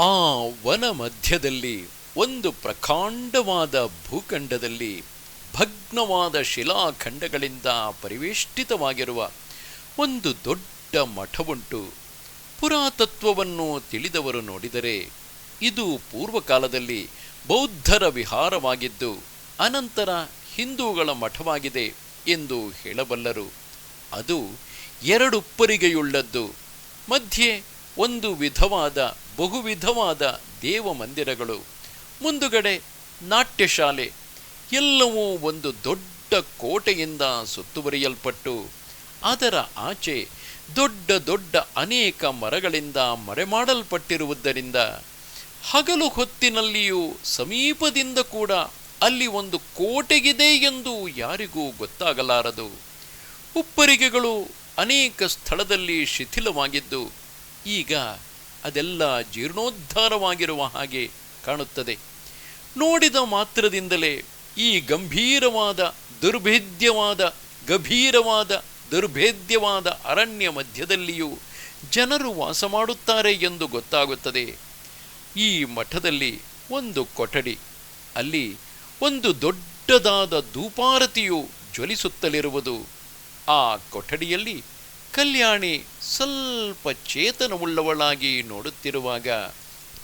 ಆ ವನ ಮಧ್ಯದಲ್ಲಿ, ಒಂದು ಪ್ರಕಾಂಡವಾದ ಭೂಖಂಡದಲ್ಲಿ, ಭಗ್ನವಾದ ಶಿಲಾಖಂಡಗಳಿಂದ ಪರಿವೇಷ್ಟಿತವಾಗಿರುವ ಒಂದು ದೊಡ್ಡ ಮಠವುಂಟು. ಪುರಾತತ್ವವನ್ನು ತಿಳಿದವರು ನೋಡಿದರೆ, ಇದು ಪೂರ್ವಕಾಲದಲ್ಲಿ ಬೌದ್ಧರ ವಿಹಾರವಾಗಿದ್ದು, ಅನಂತರ ಹಿಂದೂಗಳ ಮಠವಾಗಿದೆ ಎಂದು ಹೇಳಬಲ್ಲರು. ಅದು ಎರಡುಪ್ಪರಿಗೆಯುಳ್ಳದ್ದು. ಮಧ್ಯೆ ಒಂದು ವಿಧವಾದ ಬಹುವಿಧವಾದ ದೇವ ಮಂದಿರಗಳು ಮುಂದುಗಡೆ ನಾಟ್ಯಶಾಲೆ, ಎಲ್ಲವೂ ಒಂದು ದೊಡ್ಡ ಕೋಟೆಯಿಂದ ಸುತ್ತುವರಿಯಲ್ಪಟ್ಟು, ಅದರ ಆಚೆ ದೊಡ್ಡ ದೊಡ್ಡ ಅನೇಕ ಮರಗಳಿಂದ ಮರೆಮಾಡಲ್ಪಟ್ಟಿರುವುದರಿಂದ, ಹಗಲು ಹೊತ್ತಿನಲ್ಲಿಯೂ ಸಮೀಪದಿಂದ ಕೂಡ ಅಲ್ಲಿ ಒಂದು ಕೋಟೆಗಿದೆ ಎಂದು ಯಾರಿಗೂ ಗೊತ್ತಾಗಲಾರದು. ಉಪ್ಪರಿಗೆಗಳು ಅನೇಕ ಸ್ಥಳದಲ್ಲಿ ಶಿಥಿಲವಾಗಿದ್ದು, ಈಗ ಅದೆಲ್ಲ ಜೀರ್ಣೋದ್ಧಾರವಾಗಿರುವ ಹಾಗೆ ಕಾಣುತ್ತದೆ. ನೋಡಿದ ಮಾತ್ರದಿಂದಲೇ ಈ ಗಂಭೀರವಾದ, ದುರ್ಭೇದ್ಯವಾದ, ಗಭೀರವಾದ, ದುರ್ಭೇದ್ಯವಾದ ಅರಣ್ಯ ಮಧ್ಯದಲ್ಲಿಯೂ ಜನರು ವಾಸ ಮಾಡುತ್ತಾರೆ ಎಂದು ಗೊತ್ತಾಗುತ್ತದೆ. ಈ ಮಠದಲ್ಲಿ ಒಂದು ಕೊಠಡಿ, ಅಲ್ಲಿ ಒಂದು ದೊಡ್ಡದಾದ ಧೂಪಾರತಿಯು ಜ್ವಲಿಸುತ್ತಲಿರುವುದು. ಆ ಕೊಠಡಿಯಲ್ಲಿ ಕಲ್ಯಾಣಿ ಸ್ವಲ್ಪ ಚೇತನವುಳ್ಳವಳಾಗಿ ನೋಡುತ್ತಿರುವಾಗ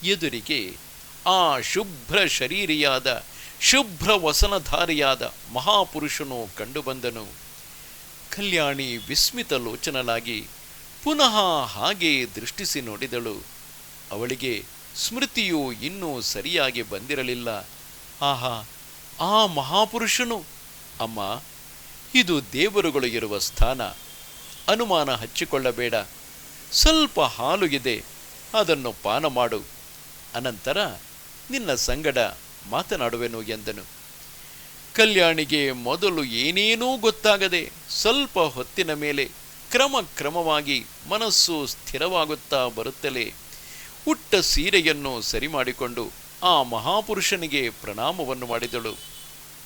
ಎದುರಿಗೆ ಆ ಶುಭ್ರ ಶರೀರಿಯಾದ, ಶುಭ್ರ ವಸನಧಾರಿಯಾದ ಮಹಾಪುರುಷನು ಕಂಡುಬಂದನು. ಕಲ್ಯಾಣಿ ವಿಸ್ಮಿತ ಲೋಚನಲಾಗಿ ಪುನಃ ಹಾಗೆ ದೃಷ್ಟಿಸಿ ನೋಡಿದಳು. ಅವಳಿಗೆ ಸ್ಮೃತಿಯು ಇನ್ನೂ ಸರಿಯಾಗಿ ಬಂದಿರಲಿಲ್ಲ. ಆಹಾ, ಆ ಮಹಾಪುರುಷನು? ಅಮ್ಮ, ಇದು ದೇವರುಗಳು ಇರುವ ಸ್ಥಾನ. ಅನುಮಾನ ಹಚ್ಚಿಕೊಳ್ಳಬೇಡ. ಸ್ವಲ್ಪ ಹಾಲು ಇದೆ ಅದನ್ನು ಪಾನ ಮಾಡು. ಅನಂತರ, ನಿನ್ನ ಸಂಗಡ ಮಾತನಾಡುವೆನು ಎಂದನು. ಕಲ್ಯಾಣಿಗೆ ಮೊದಲು ಏನೇನೂ ಗೊತ್ತಾಗದೆ ಸ್ವಲ್ಪ ಹೊತ್ತಿನ ಮೇಲೆ ಕ್ರಮ ಕ್ರಮವಾಗಿ ಮನಸ್ಸು ಸ್ಥಿರವಾಗುತ್ತಾ ಬರುತ್ತಲೇ ಉಟ್ಟ ಸೀರೆಯನ್ನು ಸರಿ ಮಾಡಿಕೊಂಡು ಆ ಮಹಾಪುರುಷನಿಗೆ ಪ್ರಣಾಮವನ್ನು ಮಾಡಿದಳು.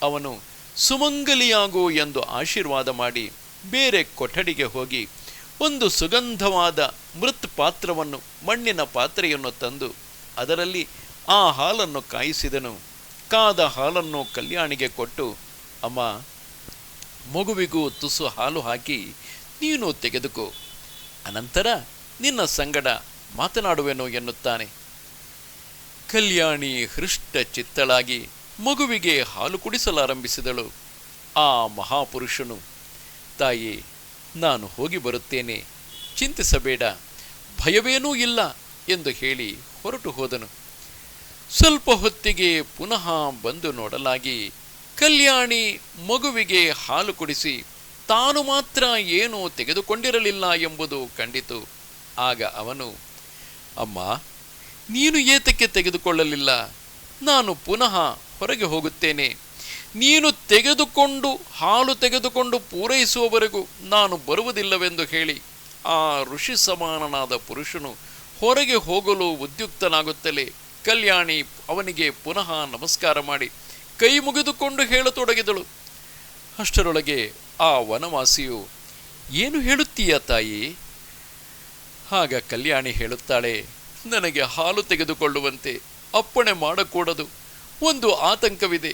ಅವನು ಸುಮಂಗಲಿಯಾಗು ಎಂದು ಆಶೀರ್ವಾದ ಮಾಡಿ ಬೇರೆ ಕೊಠಡಿಗೆ ಹೋಗಿ ಒಂದು ಸುಗಂಧವಾದ ಮೃತ್ ಪಾತ್ರವನ್ನು, ಮಣ್ಣಿನ ಪಾತ್ರೆಯನ್ನು ತಂದು ಅದರಲ್ಲಿ ಆ ಹಾಲನ್ನು ಕಾಯಿಸಿದನು. ಕಾದ ಹಾಲನ್ನು ಕಲ್ಯಾಣಿಗೆ ಕೊಟ್ಟು, ಅಮ್ಮ, ಮಗುವಿಗೂ ತುಸು ಹಾಲು ಹಾಕಿ ನೀನು ತೆಗೆದುಕೋ. ಅನಂತರ ನಿನ್ನ ಸಂಗಡ ಮಾತನಾಡುವೆನು, ಎನ್ನುತ್ತಾನೆ. ಕಲ್ಯಾಣಿ ಹೃಷ್ಟ ಚಿತ್ತಳಾಗಿ ಮಗುವಿಗೆ ಹಾಲು ಕುಡಿಸಲಾರಂಭಿಸಿದಳು. ಆ ಮಹಾಪುರುಷನು ತಾಯಿ, ನಾನು ಹೋಗಿ ಬರುತ್ತೇನೆ. ಚಿಂತಿಸಬೇಡ, ಭಯವೇನೂ ಇಲ್ಲ ಎಂದು ಹೇಳಿ ಹೊರಟು ಹೋದನು. ಸ್ವಲ್ಪ ಹೊತ್ತಿಗೆ ಪುನಃ ಬಂದು ನೋಡಲಾಗಿ ಕಲ್ಯಾಣಿ ಮಗುವಿಗೆ ಹಾಲು ಕುಡಿಸಿ ತಾನು ಮಾತ್ರ ಏನೂ ತೆಗೆದುಕೊಂಡಿರಲಿಲ್ಲ ಎಂಬುದು ಕಂಡಿತು. ಆಗ ಅವನು, ಅಮ್ಮ, ನೀನು ಏತಕ್ಕೆ ತೆಗೆದುಕೊಳ್ಳಲಿಲ್ಲ? ನಾನು ಪುನಃ ಹೊರಗೆ ಹೋಗುತ್ತೇನೆ. ನೀನು ತೆಗೆದುಕೊಂಡು, ಹಾಲು ತೆಗೆದುಕೊಂಡು ಪೂರೈಸುವವರೆಗೂ ನಾನು ಬರುವುದಿಲ್ಲವೆಂದು ಹೇಳಿ ಆ ಋಷಿ ಸಮಾನನಾದ ಪುರುಷನು ಹೊರಗೆ ಹೋಗಲು ಉದ್ಯುಕ್ತನಾಗುತ್ತಲೇ ಕಲ್ಯಾಣಿ ಅವನಿಗೆ ಪುನಃ ನಮಸ್ಕಾರ ಮಾಡಿ ಕೈ ಮುಗಿದುಕೊಂಡು ಹೇಳತೊಡಗಿದಳು. ಅಷ್ಟರೊಳಗೆ ಆ ವನವಾಸಿಯು, ಏನು ಹೇಳುತ್ತೀಯ ತಾಯಿ? ಆಗ ಕಲ್ಯಾಣಿ ಹೇಳುತ್ತಾಳೆ, ನನಗೆ ಹಾಲು ತೆಗೆದುಕೊಳ್ಳುವಂತೆ ಅಪ್ಪಣೆ ಮಾಡಕೂಡದು. ಒಂದು ಆತಂಕವಿದೆ.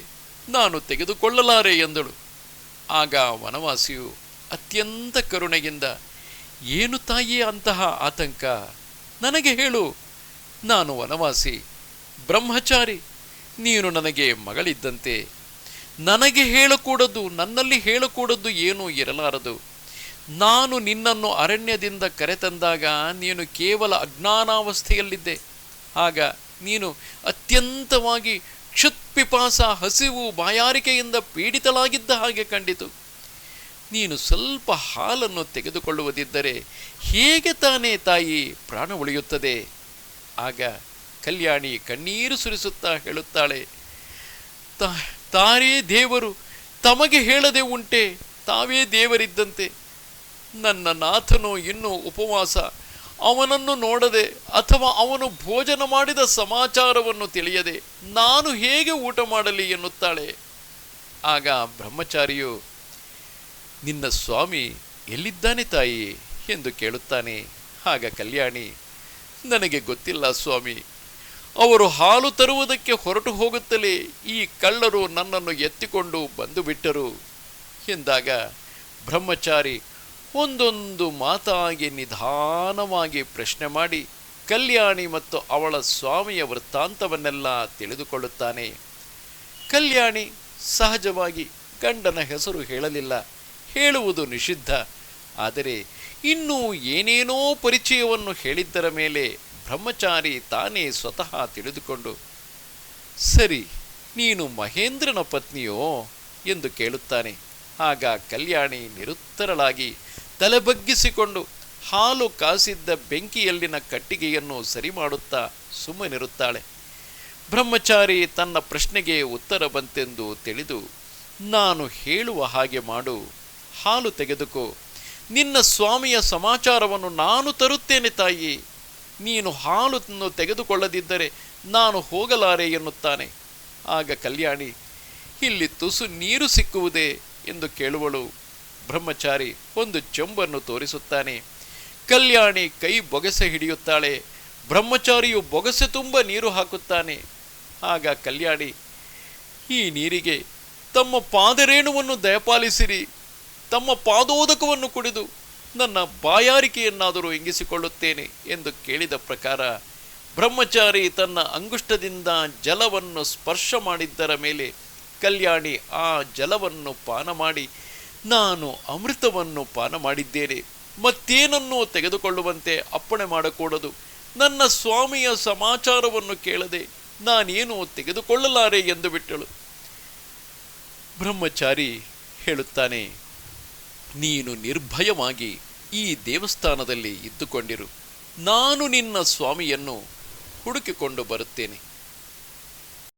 ನಾನು ತೆಗೆದುಕೊಳ್ಳಲಾರೆ ಎಂದಳು. ಆಗ ವನವಾಸಿಯು ಅತ್ಯಂತ ಕರುಣೆಯಿಂದ, ಏನು ತಾಯಿ ಅಂತಹ ಆತಂಕ? ನನಗೆ ಹೇಳು. ನಾನು ವನವಾಸಿ, ಬ್ರಹ್ಮಚಾರಿ. ನೀನು ನನಗೆ ಮಗಳಿದ್ದಂತೆ. ನನಗೆ ಹೇಳಕೂಡದು, ನನ್ನಲ್ಲಿ ಹೇಳಕೂಡದ್ದು ಏನೂ ಇರಲಾರದು. ನಾನು ನಿನ್ನನ್ನು ಅರಣ್ಯದಿಂದ ಕರೆತಂದಾಗ ನೀನು ಕೇವಲ ಅಜ್ಞಾನಾವಸ್ಥೆಯಲ್ಲಿದ್ದೆ. ಆಗ ನೀನು ಅತ್ಯಂತವಾಗಿ ಕ್ಷುತ್ಪಿಪಾಸ ಹಸಿವು ಬಾಯಾರಿಕೆಯಿಂದ ಪೀಡಿತಲಾಗಿದ್ದ ಹಾಗೆ ಕಂಡಿತು. ನೀನು ಸ್ವಲ್ಪ ಹಾಲನ್ನು ತೆಗೆದುಕೊಳ್ಳುವುದಿದ್ದರೆ ಹೇಗೆ ತಾನೇ ತಾಯಿ ಪ್ರಾಣ ಉಳಿಯುತ್ತದೆ? ಆಗ ಕಲ್ಯಾಣಿ ಕಣ್ಣೀರು ಸುರಿಸುತ್ತಾ ಹೇಳುತ್ತಾಳೆ ತಾರೇ ದೇವರು, ತಮಗೆ ಹೇಳದೆ ಉಂಟೆ, ತಾವೇ ದೇವರಿದ್ದಂತೆ. ನನ್ನ ನಾಥನು ಇನ್ನೂ ಉಪವಾಸ ಅವನನ್ನು ನೋಡದೆ ಅಥವಾ ಅವನು ಭೋಜನ ಮಾಡಿದ ಸಮಾಚಾರವನ್ನು ತಿಳಿಯದೆ ನಾನು ಹೇಗೆ ಊಟ ಮಾಡಲಿ ಎನ್ನುತ್ತಾಳೆ. ಆಗ ಬ್ರಹ್ಮಚಾರಿಯು, ನಿನ್ನ ಸ್ವಾಮಿ ಎಲ್ಲಿದ್ದಾನೆ ತಾಯಿ? ಎಂದು ಕೇಳುತ್ತಾನೆ. ಆಗ ಕಲ್ಯಾಣಿ, ನನಗೆ ಗೊತ್ತಿಲ್ಲ ಸ್ವಾಮಿ. ಅವರು ಹಾಲು ತರುವುದಕ್ಕೆ ಹೊರಟು ಹೋಗುತ್ತಲೇ ಈ ಕಳ್ಳರು ನನ್ನನ್ನು ಎತ್ತಿಕೊಂಡು ಬಂದು ಬಿಟ್ಟರು. ಎಂದಾಗ ಬ್ರಹ್ಮಚಾರಿ ಒಂದೊಂದು ಮಾತಾಗಿ ನಿಧಾನವಾಗಿ ಪ್ರಶ್ನೆ ಮಾಡಿ ಕಲ್ಯಾಣಿ ಮತ್ತು ಅವಳ ಸ್ವಾಮಿಯ ವೃತ್ತಾಂತವನ್ನೆಲ್ಲ ತಿಳಿದುಕೊಳ್ಳುತ್ತಾನೆ. ಕಲ್ಯಾಣಿ ಸಹಜವಾಗಿ ಗಂಡನ ಹೆಸರು ಹೇಳಲಿಲ್ಲ, ಹೇಳುವುದು ನಿಷಿದ್ಧ. ಆದರೆ ಇನ್ನೂ ಏನೇನೋ ಪರಿಚಯವನ್ನು ಹೇಳಿದ್ದರ ಮೇಲೆ ಬ್ರಹ್ಮಚಾರಿ ತಾನೇ ಸ್ವತಃ ತಿಳಿದುಕೊಂಡು, ಸರಿ, ನೀನು ಮಹೇಂದ್ರನ ಪತ್ನಿಯೋ? ಎಂದು ಕೇಳುತ್ತಾನೆ. ಆಗ ಕಲ್ಯಾಣಿ ನಿರುತ್ತರಳಾಗಿ ತಲೆ ಬಗ್ಗಿಸಿಕೊಂಡು ಹಾಲು ಕಾಸಿದ್ದ ಬೆಂಕಿಯಲ್ಲಿನ ಕಟ್ಟಿಗೆಯನ್ನು ಸರಿ ಮಾಡುತ್ತಾ ಸುಮ್ಮನಿರುತ್ತಾಳೆ. ಬ್ರಹ್ಮಚಾರಿ ತನ್ನ ಪ್ರಶ್ನೆಗೆ ಉತ್ತರ ಬಂತೆಂದು ತಿಳಿದು, ನಾನು ಹೇಳುವ ಹಾಗೆ ಮಾಡು, ಹಾಲು ತೆಗೆದುಕೋ. ನಿನ್ನ ಸ್ವಾಮಿಯ ಸಮಾಚಾರವನ್ನು ನಾನು ತರುತ್ತೇನೆ ತಾಯಿ. ನೀನು ಹಾಲನ್ನು ತೆಗೆದುಕೊಳ್ಳದಿದ್ದರೆ ನಾನು ಹೋಗಲಾರೆ ಎನ್ನುತ್ತಾನೆ. ಆಗ ಕಲ್ಯಾಣಿ, ಇಲ್ಲಿ ತುಸು ನೀರು ಸಿಕ್ಕುವುದೇ? ಎಂದು ಕೇಳುವಳು. ಬ್ರಹ್ಮಚಾರಿ ಒಂದು ಚೆಂಬನ್ನು ತೋರಿಸುತ್ತಾನೆ. ಕಲ್ಯಾಣಿ ಕೈ ಬೊಗಸೆ ಹಿಡಿಯುತ್ತಾಳೆ. ಬ್ರಹ್ಮಚಾರಿಯು ಬೊಗಸೆ ತುಂಬ ನೀರು ಹಾಕುತ್ತಾನೆ. ಆಗ ಕಲ್ಯಾಣಿ, ಈ ನೀರಿಗೆ ತಮ್ಮ ಪಾದರೇಣುವನ್ನು ದಯಪಾಲಿಸಿರಿ. ತಮ್ಮ ಪಾದೋದಕವನ್ನು ಕುಡಿದು ನನ್ನ ಬಾಯಾರಿಕೆಯನ್ನಾದರೂ ಇಂಗಿಸಿಕೊಳ್ಳುತ್ತೇನೆ ಎಂದು ಕೇಳಿದ ಪ್ರಕಾರ ಬ್ರಹ್ಮಚಾರಿ ತನ್ನ ಅಂಗುಷ್ಟದಿಂದ ಜಲವನ್ನು ಸ್ಪರ್ಶ ಮಾಡಿದ್ದರ ಮೇಲೆ ಕಲ್ಯಾಣಿ ಆ ಜಲವನ್ನು ಪಾನ ಮಾಡಿ ನಾನು ಅಮೃತವನ್ನು ಪಾನ ಮಾಡಿದ್ದೇನೆ. ಮತ್ತೇನನ್ನೂ ತೆಗೆದುಕೊಳ್ಳುವಂತೆ ಅಪ್ಪಣೆ ಮಾಡಕೂಡದು. ನನ್ನ ಸ್ವಾಮಿಯ ಸಮಾಚಾರವನ್ನು ಕೇಳದೆ ನಾನೇನು ತೆಗೆದುಕೊಳ್ಳಲಾರೆ ಎಂದು ಬಿಟ್ಟಳು. ಬ್ರಹ್ಮಚಾರಿ ಹೇಳುತ್ತಾನೆ, ನೀನು ನಿರ್ಭಯವಾಗಿ ಈ ದೇವಸ್ಥಾನದಲ್ಲಿ ಇದ್ದುಕೊಂಡಿರು. ನಾನು ನಿನ್ನ ಸ್ವಾಮಿಯನ್ನು ಹುಡುಕಿಕೊಂಡು ಬರುತ್ತೇನೆ.